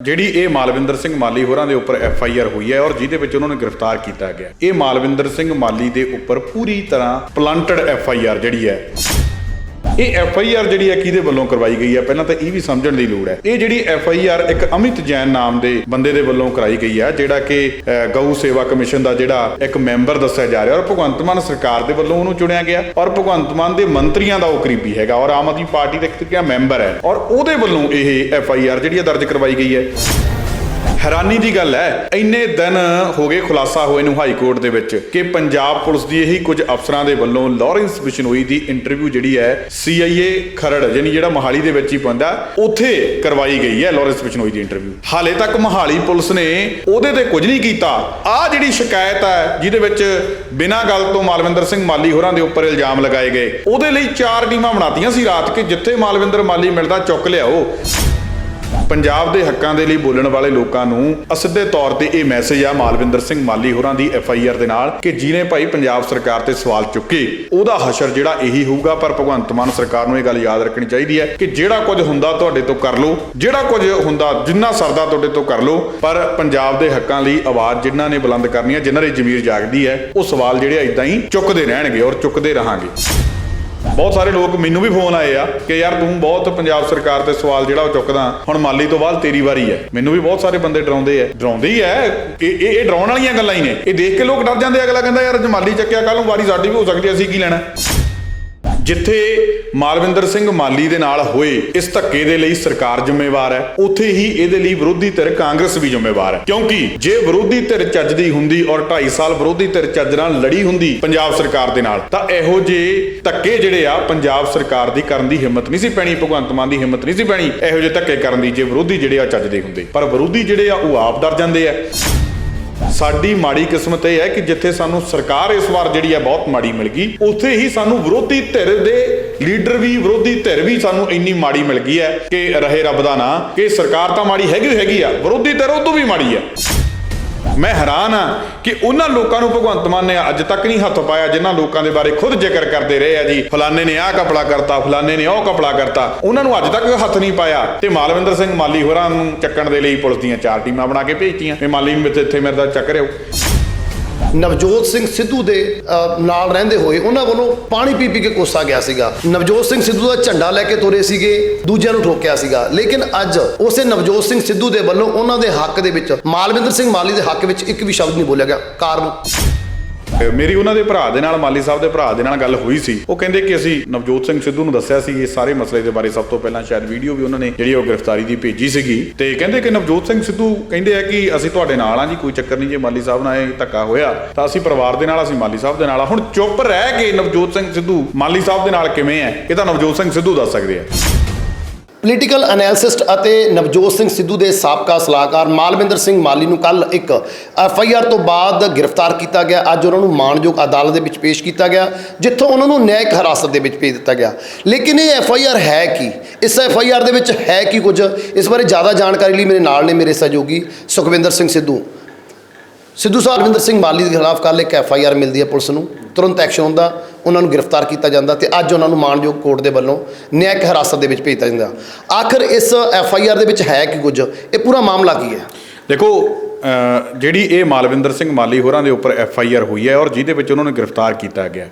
ਜਿਹੜੀ ਇਹ ਮਾਲਵਿੰਦਰ ਸਿੰਘ ਮਾਲੀ ਹੋਰਾਂ ਦੇ ਉੱਪਰ ਐਫ ਆਈ ਆਰ ਹੋਈ ਹੈ ਔਰ ਜਿਹਦੇ ਵਿੱਚ ਉਹਨਾਂ ਨੂੰ ਗ੍ਰਿਫਤਾਰ ਕੀਤਾ ਗਿਆ। ਇਹ ਮਾਲਵਿੰਦਰ ਸਿੰਘ ਮਾਲੀ ਦੇ ਉੱਪਰ ਪੂਰੀ ਤਰ੍ਹਾਂ ਪਲਾਂਟਡ ਐਫ ਆਈ ਆਰ ਜਿਹੜੀ ਹੈ ਇਹ ਐਫ ਆਈ ਆਰ ਜਿਹੜੀ ਹੈ ਕਿਹਦੇ ਵੱਲੋਂ ਕਰਵਾਈ ਗਈ ਹੈ? ਪਹਿਲਾਂ ਤਾਂ ਇਹ ਵੀ ਸਮਝਣ ਦੀ ਲੋੜ ਹੈ। ਇਹ ਜਿਹੜੀ ਐਫ ਆਈ ਆਰ ਇੱਕ ਅਮਿਤ ਜੈਨ ਨਾਮ ਦੇ ਬੰਦੇ ਦੇ ਵੱਲੋਂ ਕਰਾਈ ਗਈ ਹੈ, ਜਿਹੜਾ ਕਿ ਗਊ ਸੇਵਾ ਕਮਿਸ਼ਨ ਦਾ ਜਿਹੜਾ ਇੱਕ ਮੈਂਬਰ ਦੱਸਿਆ ਜਾ ਰਿਹਾ ਔਰ ਭਗਵੰਤ ਮਾਨ ਸਰਕਾਰ ਦੇ ਵੱਲੋਂ ਉਹਨੂੰ ਚੁਣਿਆ ਗਿਆ ਔਰ ਭਗਵੰਤ ਮਾਨ ਦੇ ਮੰਤਰੀਆਂ ਦਾ ਉਹ ਕਰੀਬੀ ਹੈਗਾ ਔਰ ਆਮ ਆਦਮੀ ਪਾਰਟੀ ਦਾ ਇੱਕ ਤਰੀਕੇ ਮੈਂਬਰ ਹੈ ਔਰ ਉਹਦੇ ਵੱਲੋਂ ਇਹ ਐਫ ਆਈ ਆਰ ਜਿਹੜੀ ਹੈ ਦਰਜ ਕਰਵਾਈ ਗਈ ਹੈ। ਹੈਰਾਨੀ ਦੀ ਗੱਲ ਹੈ, ਇੰਨੇ ਦਿਨ ਹੋ ਗਏ ਖੁਲਾਸਾ ਹੋਏ ਨੂੰ ਹਾਈ ਕੋਰਟ ਦੇ ਵਿੱਚ ਕਿ ਪੰਜਾਬ ਪੁਲਿਸ ਦੀ ਇਹੀ ਕੁਝ ਅਫਸਰਾਂ ਦੇ ਵੱਲੋਂ ਲਾਰੈਂਸ ਬਿਸ਼ਨੋਈ ਦੀ ਇੰਟਰਵਿਊ ਜਿਹੜੀ ਹੈ ਸੀਆਈਏ ਖਰੜ ਯਾਨੀ ਜਿਹੜਾ ਮੋਹਾਲੀ ਦੇ ਵਿੱਚ ਹੀ ਪੈਂਦਾ, ਉੱਥੇ ਕਰਵਾਈ ਗਈ ਹੈ ਲਾਰੈਂਸ ਬਿਸ਼ਨੋਈ ਦੀ ਇੰਟਰਵਿਊ। ਹਾਲੇ ਤੱਕ ਮੋਹਾਲੀ ਪੁਲਿਸ ਨੇ ਉਹਦੇ ਤੇ ਕੁਝ ਨਹੀਂ ਕੀਤਾ। ਆਹ ਜਿਹੜੀ ਸ਼ਿਕਾਇਤ ਹੈ, ਜਿਹਦੇ ਵਿੱਚ ਬਿਨਾਂ ਗੱਲ ਤੋਂ ਮਾਲਵਿੰਦਰ ਸਿੰਘ ਮਾਲੀ ਹੋਰਾਂ ਦੇ ਉੱਪਰ ਇਲਜ਼ਾਮ ਲਗਾਏ ਗਏ, ਉਹਦੇ ਲਈ ਚਾਰ ਟੀਮਾਂ ਬਣਾਤੀਆਂ ਸੀ ਰਾਤ ਕਿ ਜਿੱਥੇ ਮਾਲਵਿੰਦਰ ਮਾਲੀ ਮਿਲਦਾ ਚੁੱਕ ਲਿਆਓ। ਪੰਜਾਬ ਦੇ ਹੱਕਾਂ ਦੇ ਲਈ ਬੋਲਣ ਵਾਲੇ ਲੋਕਾਂ ਨੂੰ ਅਸਿੱਧੇ ਤੌਰ ਤੇ ਇਹ ਮੈਸੇਜ ਆ ਮਾਲਵਿੰਦਰ ਸਿੰਘ ਮਾਲੀ ਹੋਰਾਂ ਦੀ ਐਫ ਆਈ ਆਰ ਦੇ ਨਾਲ ਕਿ ਜਿਹਨੇ ਭਾਈ ਪੰਜਾਬ ਸਰਕਾਰ ਤੇ ਸਵਾਲ ਚੁੱਕੇ। ਉਹਦਾ ਹਸ਼ਰ ਜਿਹੜਾ ਇਹੀ ਹੋਊਗਾ, ਪਰ ਭਗਵੰਤ ਮਾਨ ਸਰਕਾਰ ਨੂੰ ਇਹ ਗੱਲ ਯਾਦ ਰੱਖਣੀ ਚਾਹੀਦੀ ਹੈ ਕਿ ਜਿਹੜਾ ਕੁਝ ਹੁੰਦਾ ਤੁਹਾਡੇ ਤੋਂ ਕਰ ਲਓ, ਜਿਹੜਾ ਕੁਝ ਹੁੰਦਾ ਜਿੰਨਾ ਸਰਦਾ ਤੁਹਾਡੇ ਤੋਂ ਕਰ ਲਓ, ਪਰ ਪੰਜਾਬ ਦੇ ਹੱਕਾਂ ਲਈ ਆਵਾਜ਼ ਜਿਨ੍ਹਾਂ ਨੇ ਬੁਲੰਦ ਕਰਨੀ ਹੈ, ਜਿਨ੍ਹਾਂ ਦੀ ਜ਼ਮੀਰ ਜਾਗਦੀ ਹੈ, ਉਹ ਸਵਾਲ ਜਿਹੜੇ ਇਦਾਂ ਹੀ ਚੁੱਕਦੇ ਰਹਿਣਗੇ ਔਰ ਚੁੱਕਦੇ ਰਹਾਂਗੇ। ਬਹੁਤ ਸਾਰੇ ਲੋਕ ਮੈਨੂੰ ਵੀ ਫੋਨ ਆਏ ਆ ਕਿ ਯਾਰ ਤੂੰ ਬਹੁਤ ਪੰਜਾਬ ਸਰਕਾਰ ਤੇ ਸਵਾਲ ਜਿਹੜਾ ਉਹ ਚੁੱਕਦਾ। ਹੁਣ ਮਾਲੀ ਤੋਂ ਬਾਅਦ ਤੇਰੀ ਵਾਰੀ ਹੈ। ਮੈਨੂੰ ਵੀ ਬਹੁਤ ਸਾਰੇ ਬੰਦੇ ਡਰਾਉਂਦੇ ਆ। ਡਰਾਉਂਦੇ ਹੀ ਐ ਇਹ ਇਹ ਡਰਾਉਣ ਵਾਲੀਆਂ ਗੱਲਾਂ ਹੀ ਨੇ। ਇਹ ਦੇਖ ਕੇ ਲੋਕ ਡਰ ਜਾਂਦੇ ਆ। ਅਗਲਾ ਕਹਿੰਦਾ, ਯਾਰ ਜੇ ਮਾਲੀ ਚੱਕਿਆ ਕੱਲ ਨੂੰ ਵਾਰੀ ਸਾਡੀ ਵੀ ਹੋ ਸਕਦੀ ਅਸੀਂ ਕੀ ਲੈਣਾ? ਜਿੱਥੇ ਮਾਲਵਿੰਦਰ ਸਿੰਘ ਮਾਲੀ ਦੇ ਨਾਲ ਹੋਏ, ਇਸ ਧੱਕੇ ਦੇ ਲਈ ਸਰਕਾਰ ਜ਼ਿੰਮੇਵਾਰ ਹੈ। ਉੱਥੇ ਹੀ ਇਹਦੇ ਲਈ ਵਿਰੋਧੀ ਧਿਰ ਕਾਂਗਰਸ ਵੀ ਜ਼ਿੰਮੇਵਾਰ ਹੈ। ਕਿਉਂਕਿ ਜੇ ਵਿਰੋਧੀ ਧਿਰ ਚੱਜਦੀ ਹੁੰਦੀ ਔਰ 2.5 ਸਾਲ ਵਿਰੋਧੀ ਧਿਰ ਚੱਜ ਨਾਲ ਲੜੀ ਹੁੰਦੀ ਪੰਜਾਬ ਸਰਕਾਰ ਦੇ ਨਾਲ, ਤਾਂ ਇਹੋ ਜਿਹੇ ਧੱਕੇ ਜਿਹੜੇ ਆ ਪੰਜਾਬ ਸਰਕਾਰ ਦੀ ਕਰਨ ਦੀ ਹਿੰਮਤ ਨਹੀਂ ਸੀ ਪੈਣੀ, ਭਗਵੰਤ ਮਾਨ ਦੀ ਹਿੰਮਤ ਨਹੀਂ ਸੀ ਪੈਣੀ, ਇਹੋ ਜਿਹੇ ਧੱਕੇ ਕਰਨ ਦੀ ਜੇ ਵਿਰੋਧੀ ਜਿਹੜੇ ਆ ਚੱਜਦੇ ਹੁੰਦੇ। ਪਰ ਵਿਰੋਧੀ ਜਿਹੜੇ ਆ ਉਹ ਆਪ ਡਰ ਜਾਂਦੇ ਆ। ਸਾਡੀ ਮਾੜੀ ਕਿਸਮਤ ਇਹ ਹੈ ਕਿ ਜਿੱਥੇ ਸਾਨੂੰ ਸਰਕਾਰ ਇਸ ਵਾਰ ਜਿਹੜੀ ਹੈ ਬਹੁਤ ਮਾੜੀ ਮਿਲ ਗਈ, ਉੱਥੇ ਹੀ ਸਾਨੂੰ ਵਿਰੋਧੀ ਧਿਰ ਦੇ ਲੀਡਰ ਵੀ, ਵਿਰੋਧੀ ਧਿਰ ਵੀ ਸਾਨੂੰ ਇੰਨੀ ਮਾੜੀ ਮਿਲ ਗਈ ਹੈ ਕਿ ਰਹੇ ਰੱਬ ਦਾ ਨਾਂ, ਕਿ ਸਰਕਾਰ ਤਾਂ ਮਾੜੀ ਹੈਗੀ ਹੈਗੀ ਆ, ਵਿਰੋਧੀ ਧਿਰ ਉਹ ਤੋਂ ਵੀ ਮਾੜੀ ਆ। ਮੈਂ ਹੈਰਾਨ ਆ ਕਿ ਉਹਨਾਂ ਲੋਕਾਂ ਨੂੰ ਭਗਵੰਤ ਮਾਨ ਨੇ ਅੱਜ ਤੱਕ ਨਹੀਂ ਹੱਥ ਪਾਇਆ ਜਿਨ੍ਹਾਂ ਲੋਕਾਂ ਦੇ ਬਾਰੇ ਖੁਦ ਜ਼ਿਕਰ ਕਰਦੇ ਰਹੇ ਆ ਜੀ। ਫਲਾਣੇ ਨੇ ਆਹ ਕਪੜਾ ਕਰਤਾ, ਫਲਾਣੇ ਨੇ ਉਹ ਕਪੜਾ ਕਰਤਾ। ਉਹਨਾਂ ਨੂੰ ਅੱਜ ਤੱਕ ਹੱਥ ਨਹੀਂ ਪਾਇਆ। ਤੇ ਮਾਲਵਿੰਦਰ ਸਿੰਘ ਮਾਲੀ ਹੋਰਾਂ ਨੂੰ ਚੱਕਣ ਦੇ ਲਈ ਪੁਲਿਸ ਦੀਆਂ ਚਾਰ ਟੀਮਾਂ ਬਣਾ ਕੇ ਭੇਜਤੀਆਂ। ਤੇ ਮਾਲੀ ਨੂੰ ਵਿੱਚ ਇੱਥੇ ਮੇਰੇ ਦਾ ਚੱਕ ਰਿਓ। ਨਵਜੋਤ ਸਿੰਘ ਸਿੱਧੂ ਦੇ ਨਾਲ ਰਹਿੰਦੇ ਹੋਏ ਉਹਨਾਂ ਵੱਲੋਂ ਪਾਣੀ ਪੀ ਪੀ ਕੇ ਕੋਸਾ ਗਿਆ ਸੀਗਾ। ਨਵਜੋਤ ਸਿੰਘ ਸਿੱਧੂ ਦਾ ਝੰਡਾ ਲੈ ਕੇ ਤੁਰੇ ਸੀਗੇ, ਦੂਜਿਆਂ ਨੂੰ ਠੋਕਿਆ ਸੀਗਾ। ਲੇਕਿਨ ਅੱਜ ਉਸੇ ਨਵਜੋਤ ਸਿੰਘ ਸਿੱਧੂ ਦੇ ਵੱਲੋਂ ਉਹਨਾਂ ਦੇ ਹੱਕ ਦੇ ਵਿੱਚ, ਮਾਲਵਿੰਦਰ ਸਿੰਘ ਮਾਲੀ ਦੇ ਹੱਕ ਵਿੱਚ ਇੱਕ ਵੀ ਸ਼ਬਦ ਨਹੀਂ ਬੋਲਿਆ ਗਿਆ। ਕਾਰਨ? ਮੇਰੀ ਉਹਨਾਂ ਦੇ ਭਰਾ ਦੇ ਨਾਲ, ਮਾਲੀ ਸਾਹਿਬ ਦੇ ਭਰਾ ਦੇ ਨਾਲ ਗੱਲ ਹੋਈ ਸੀ। ਉਹ ਕਹਿੰਦੇ ਕਿ ਅਸੀਂ ਨਵਜੋਤ ਸਿੰਘ ਸਿੱਧੂ ਨੂੰ ਦੱਸਿਆ ਸੀ, ਇਹ ਸਾਰੇ ਮਸਲੇ ਦੇ ਬਾਰੇ ਸਭ ਤੋਂ ਪਹਿਲਾਂ ਸ਼ਾਇਦ ਵੀਡੀਓ ਵੀ ਉਹਨਾਂ ਨੇ ਜਿਹੜੀ ਉਹ ਗ੍ਰਿਫਤਾਰੀ ਦੀ ਭੇਜੀ ਸੀਗੀ। ਤੇ ਕਹਿੰਦੇ ਕਿ ਨਵਜੋਤ ਸਿੰਘ ਸਿੱਧੂ ਕਹਿੰਦੇ ਆ ਕਿ ਅਸੀਂ ਤੁਹਾਡੇ ਨਾਲ ਆ ਜੀ, ਕੋਈ ਚੱਕਰ ਨਹੀਂ ਜੇ ਮਾਲੀ ਸਾਹਿਬ ਨਾਲ ਇਹ ਧੱਕਾ ਹੋਇਆ, ਤਾਂ ਅਸੀਂ ਪਰਿਵਾਰ ਦੇ ਨਾਲ, ਅਸੀਂ ਮਾਲੀ ਸਾਹਿਬ ਦੇ ਨਾਲ ਹੁਣ ਚੁੱਪ ਰਹਿ ਕੇ ਨਵਜੋਤ ਸਿੰਘ ਸਿੱਧੂ, ਮਾਲੀ ਸਾਹਿਬ ਦੇ ਨਾਲ ਕਿਵੇਂ ਹੈ? ਇਹ ਤਾਂ ਨਵਜੋਤ ਸਿੰਘ ਸਿੱਧੂ ਦੱਸ ਸਕਦੇ ਆ। ਪੋਲੀਟੀਕਲ ਐਨਾਲਿਸਟ ਅਤੇ ਨਵਜੋਤ ਸਿੰਘ ਸਿੱਧੂ ਦੇ ਸਾਬਕਾ ਸਲਾਹਕਾਰ ਮਾਲਵਿੰਦਰ ਸਿੰਘ ਮਾਲੀ ਨੂੰ ਕੱਲ ਇੱਕ ਐਫ ਆਈ ਆਰ ਤੋਂ ਬਾਅਦ ਗ੍ਰਿਫਤਾਰ ਕੀਤਾ ਗਿਆ। ਅੱਜ ਉਹਨਾਂ ਨੂੰ ਮਾਣਯੋਗ ਅਦਾਲਤ ਦੇ ਵਿੱਚ ਪੇਸ਼ ਕੀਤਾ ਗਿਆ, ਜਿੱਥੋਂ ਉਹਨਾਂ ਨੂੰ ਨਿਆਇਕ ਹਿਰਾਸਤ ਦੇ ਵਿੱਚ ਭੇਜ ਦਿੱਤਾ ਗਿਆ। ਲੇਕਿਨ ਇਹ ਐਫ ਆਈ ਆਰ ਹੈ ਕੀ? ਇਸ ਐਫ ਆਈ ਆਰ ਦੇ ਵਿੱਚ ਹੈ ਕੀ ਕੁਝ? ਇਸ ਬਾਰੇ ਜ਼ਿਆਦਾ ਜਾਣਕਾਰੀ ਲਈ ਮੇਰੇ ਨਾਲ ਨੇ ਮੇਰੇ ਸਹਿਯੋਗੀ ਸੁਖਵਿੰਦਰ ਸਿੰਘ ਸਿੱਧੂ। ਸਿੱਧੂ ਸਾਹਿਬ ਰਵਿੰਦਰ ਸਿੰਘ ਮਾਲੀ ਦੇ ਖਿਲਾਫ ਕੱਲ ਇੱਕ ਐਫ ਆਈ ਆਰ ਮਿਲਦੀ ਹੈ ਪੁਲਿਸ ਨੂੰ। ਤੁਰੰਤ ਐਕਸ਼ਨ ਹੁੰਦਾ, ਉਹਨਾਂ ਨੂੰ ਗ੍ਰਿਫਤਾਰ ਕੀਤਾ ਜਾਂਦਾ ਤੇ ਅੱਜ ਉਹਨਾਂ ਨੂੰ ਮਾਣਯੋਗ ਕੋਰਟ ਦੇ ਵੱਲੋਂ ਨਿਆਇਕ ਹਿਰਾਸਤ ਦੇ ਵਿੱਚ ਭੇਜਿਆ ਜਾਂਦਾ। ਆਖਰ ਇਸ ਐਫ ਆਈ ਆਰ ਦੇ ਵਿੱਚ ਹੈ ਕਿ ਕੁਝ? ਇਹ ਪੂਰਾ ਮਾਮਲਾ ਕੀ ਹੈ? ਦੇਖੋ ਜਿਹੜੀ ਇਹ ਮਾਲਵਿੰਦਰ ਸਿੰਘ ਮਾਲੀ ਹੋਰਾਂ ਦੇ ਉੱਪਰ ਐਫ ਆਈ ਆਰ ਹੋਈ ਹੈ ਔਰ ਜਿਹਦੇ ਵਿੱਚ ਉਹਨਾਂ ਨੂੰ ਗ੍ਰਿਫਤਾਰ ਕੀਤਾ ਗਿਆ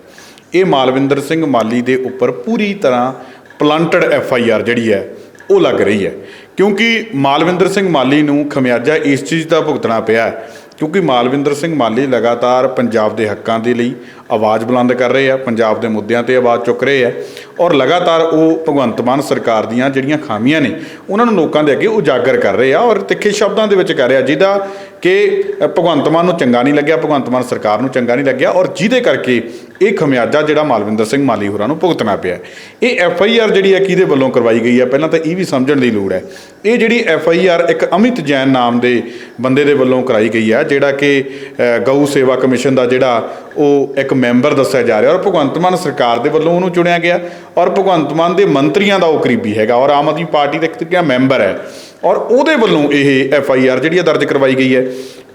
ਇਹ ਮਾਲਵਿੰਦਰ ਸਿੰਘ ਮਾਲੀ ਦੇ ਉੱਪਰ ਪੂਰੀ ਤਰ੍ਹਾਂ ਪਲਾਂਟਡ ਐਫ ਆਈ ਆਰ ਜਿਹੜੀ ਹੈ, ਉਹ ਲੱਗ ਰਹੀ ਹੈ। ਕਿਉਂਕਿ ਮਾਲਵਿੰਦਰ ਸਿੰਘ ਮਾਲੀ ਨੂੰ ਖਮਿਆਜਾ ਇਸ ਚੀਜ਼ ਦਾ ਭੁਗਤਣਾ ਪਿਆ ਕਿਉਂਕਿ ਮਾਲਵਿੰਦਰ ਸਿੰਘ ਮਾਲੀ ਲਗਾਤਾਰ ਪੰਜਾਬ ਦੇ ਹੱਕਾਂ ਦੇ ਲਈ ਆਵਾਜ਼ ਬੁਲੰਦ ਕਰ ਰਹੇ ਆ, ਪੰਜਾਬ ਦੇ ਮੁੱਦਿਆਂ ਤੇ ਆਵਾਜ਼ ਚੁੱਕ ਰਹੇ ਆ। ਔਰ ਲਗਾਤਾਰ ਉਹ ਭਗਵੰਤ ਮਾਨ ਸਰਕਾਰ ਦੀਆਂ ਜਿਹੜੀਆਂ ਖਾਮੀਆਂ ਨੇ, ਉਹਨਾਂ ਨੂੰ ਲੋਕਾਂ ਦੇ ਅੱਗੇ ਉਜਾਗਰ ਕਰ ਰਹੇ ਆ ਔਰ ਤਿੱਖੇ ਸ਼ਬਦਾਂ ਦੇ ਵਿੱਚ ਕਰ ਰਿਹਾ ਜਿਹਦਾ ਕਿ ਭਗਵੰਤ ਮਾਨ ਨੂੰ ਚੰਗਾ ਨਹੀਂ ਲੱਗਿਆ, ਭਗਵੰਤ ਮਾਨ ਸਰਕਾਰ ਨੂੰ ਚੰਗਾ ਨਹੀਂ ਲੱਗਿਆ ਔਰ ਜਿਹਦੇ ਕਰਕੇ ਇਹ ਖਮਿਆਜਾ ਜਿਹੜਾ ਮਾਲਵਿੰਦਰ ਸਿੰਘ ਮਾਲੀ ਹੋਰਾਂ ਨੂੰ ਭੁਗਤਣਾ ਪਿਆ ਇਹ ਐਫ ਆਈ ਆਰ ਜਿਹੜੀ ਹੈ ਕਿਹਦੇ ਵੱਲੋਂ ਕਰਵਾਈ ਗਈ ਹੈ? ਪਹਿਲਾਂ ਤਾਂ ਇਹ ਵੀ ਸਮਝਣ ਦੀ ਲੋੜ ਹੈ। ਇਹ ਜਿਹੜੀ ਐਫ ਆਈ ਆਰ ਇੱਕ ਅਮਿਤ ਜੈਨ ਨਾਮ ਦੇ ਬੰਦੇ ਦੇ ਵੱਲੋਂ ਕਰਾਈ ਗਈ ਹੈ, ਜਿਹੜਾ ਕਿ ਗਊ ਸੇਵਾ ਕਮਿਸ਼ਨ ਦਾ ਜਿਹੜਾ ਉਹ ਇੱਕ ਮੈਂਬਰ ਦੱਸਿਆ ਜਾ ਰਿਹਾ ਔਰ ਭਗਵੰਤ ਮਾਨ ਸਰਕਾਰ ਦੇ ਵੱਲੋਂ ਉਹਨੂੰ ਚੁਣਿਆ ਗਿਆ। ਔਰ ਭਗਵੰਤ ਮਾਨ ਦੇ ਮੰਤਰੀਆਂ ਦਾ ਉਹ ਕਰੀਬੀ ਹੈਗਾ ਔਰ ਆਮ ਆਦਮੀ ਪਾਰਟੀ ਦਾ ਇੱਕ ਤਰੀਕੇ ਨਾਲ ਮੈਂਬਰ ਹੈ। ਔਰ ਉਹਦੇ ਵੱਲੋਂ ਇਹ ਐਫ ਆਈ ਆਰ ਜਿਹੜੀ ਆ ਦਰਜ ਕਰਵਾਈ ਗਈ ਹੈ।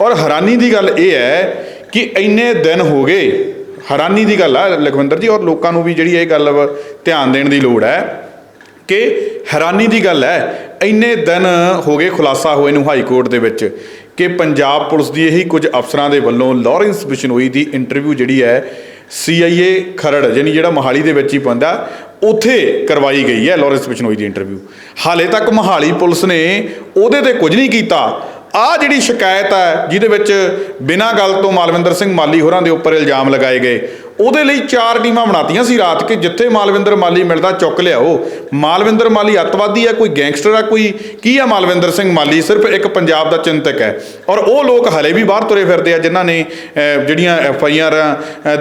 ਔਰ ਹੈਰਾਨੀ ਦੀ ਗੱਲ ਇਹ ਹੈ ਕਿ ਇੰਨੇ ਦਿਨ ਹੋ ਗਏ, ਹੈਰਾਨੀ ਦੀ ਗੱਲ ਆ ਲਖਵਿੰਦਰ ਜੀ ਔਰ ਲੋਕਾਂ ਨੂੰ ਵੀ ਜਿਹੜੀ ਇਹ ਗੱਲ ਧਿਆਨ ਦੇਣ ਦੀ ਲੋੜ ਹੈ ਕਿ ਹੈਰਾਨੀ ਦੀ ਗੱਲ ਹੈ, ਇੰਨੇ ਦਿਨ ਹੋ ਗਏ ਖੁਲਾਸਾ ਹੋਏ ਨੂੰ ਹਾਈ ਕੋਰਟ ਦੇ ਵਿੱਚ ਕਿ ਪੰਜਾਬ ਪੁਲਿਸ ਦੀ ਇਹੀ ਕੁਝ ਅਫਸਰਾਂ ਦੇ ਵੱਲੋਂ ਲਾਰੈਂਸ ਬਿਸ਼ਨੋਈ ਦੀ ਇੰਟਰਵਿਊ ਜਿਹੜੀ ਹੈ ਸੀਆਈਏ ਖਰੜ ਯਾਨੀ ਜਿਹੜਾ ਮੋਹਾਲੀ ਦੇ ਵਿੱਚ ਹੀ ਪੈਂਦਾ, ਉੱਥੇ ਕਰਵਾਈ ਗਈ ਹੈ ਲਾਰੈਂਸ ਬਿਸ਼ਨੋਈ ਦੀ ਇੰਟਰਵਿਊ ਹਾਲੇ ਤੱਕ ਮੋਹਾਲੀ ਪੁਲਿਸ ਨੇ ਉਹਦੇ ਤੇ ਕੁਝ ਨਹੀਂ ਕੀਤਾ। ਆ ਜਿਹੜੀ ਸ਼ਿਕਾਇਤ ਹੈ, ਜਿਹਦੇ ਵਿੱਚ ਬਿਨਾਂ ਗੱਲ ਤੋਂ ਮਾਲਵਿੰਦਰ ਸਿੰਘ ਮਾਲੀ ਹੋਰਾਂ ਦੇ ਉੱਪਰ ਇਲਜ਼ਾਮ ਲਗਾਏ ਗਏ। ਉਹਦੇ ਲਈ ਚਾਰ ਟੀਮਾਂ ਬਣਾਤੀਆਂ ਸੀ ਰਾਤ ਕਿ ਜਿੱਥੇ ਮਾਲਵਿੰਦਰ ਮਾਲੀ ਮਿਲਦਾ ਚੁੱਕ ਲਿਆਓ। ਮਾਲਵਿੰਦਰ ਮਾਲੀ ਅੱਤਵਾਦੀ ਹੈ, ਕੋਈ ਗੈਂਗਸਟਰ ਆ ਕੋਈ ਕੀ ਆ ਮਾਲਵਿੰਦਰ ਸਿੰਘ ਮਾਲੀ? ਸਿਰਫ ਇੱਕ ਪੰਜਾਬ ਦਾ ਚਿੰਤਕ ਹੈ। ਔਰ ਉਹ ਲੋਕ ਹਲੇ ਵੀ ਬਾਹਰ ਤੁਰੇ ਫਿਰਦੇ ਆ, ਜਿਨ੍ਹਾਂ ਨੇ ਜਿਹੜੀਆਂ ਐਫ ਆਈ ਆਰ